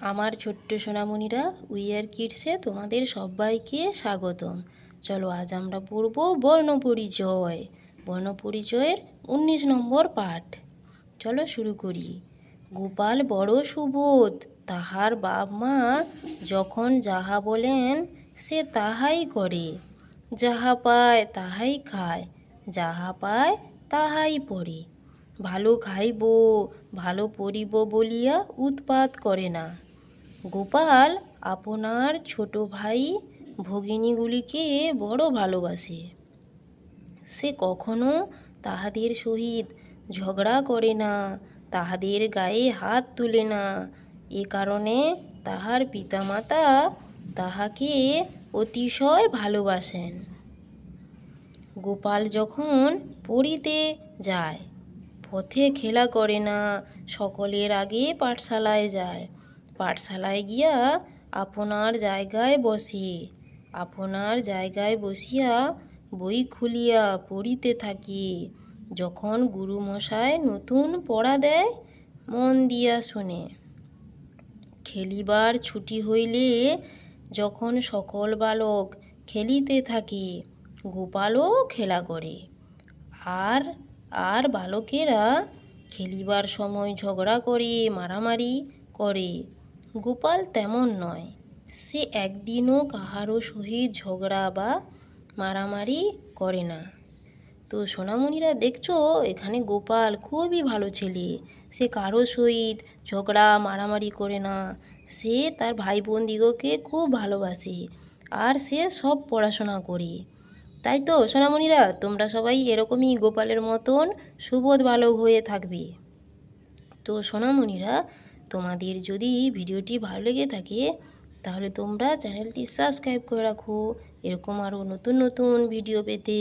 আমার ছোট্ট সোনামণিরা উইয়ার কিডসে তোমাদের সবাইকে স্বাগতম। চলো আজ আমরা পড়ব বর্ণপরিচয় বর্ণপরিচয়ের উনিশ নম্বর পাঠ। চলো শুরু করি। গোপাল বড় সুবোধ, তাহার বাপ মা যখন যাহা বলেন, সে তাহাই করে। যাহা পায় তাহাই খায়, যাহা পায় তাহাই পড়ে। ভালো খাইব, ভালো পরিব বলিয়া উৎপাত করে না। গোপাল, আপনার ছোট ভাই ভগিনীগুলিকে বড় ভালোবাসে। সে কখনো তাহাদের সহিত ঝগড়া করে না, তাহাদের গায়ে হাত তুলে না। এ কারণে তাহার পিতামাতা তাহাকে অতিশয় ভালোবাসেন। গোপাল যখন পড়িতে যায়, পথে খেলা করে না, সকলের আগে পাঠশালায় যায়। পাঠশালায় গিয়া আপনার জায়গায় বসে। আপনার জায়গায় বসিয়া বই খুলিয়া পড়িতে থাকি। যখন গুরুমশায় নতুন পড়া দেয়, মন দিয়া শুনে। খেলিবার ছুটি হইলে যখন সকল বালক খেলিতে থাকে, গোপালও খেলা করে। আর আর বালকেরা খেলিবার সময় ঝগড়া করে, মারামারি করে। গোপাল তেমন নয়। সে একদিনও কাহারও সহিত ঝগড়া বা মারামারি করে না। তো সোনামণিরা দেখছ, এখানে গোপাল খুবই ভালো ছেলে। সে কারও সহিত ঝগড়া, মারামারি করে না। সে তার ভাই বোন দিগকে খুব ভালোবাসে আর সে সব পড়াশোনা করে। তাই তো, সোনামণিরা, তোমরা সবাই এরকমই গোপালের মতন সুবোধ বালক হয়ে থাকবে। তো সোনামণিরা তোমাদের যদি ভিডিওটি ভালো লেগে থাকে, তাহলে তোমরা চ্যানেলটি সাবস্ক্রাইব করে রাখো। এরকম আরও নতুন নতুন ভিডিও পেতে।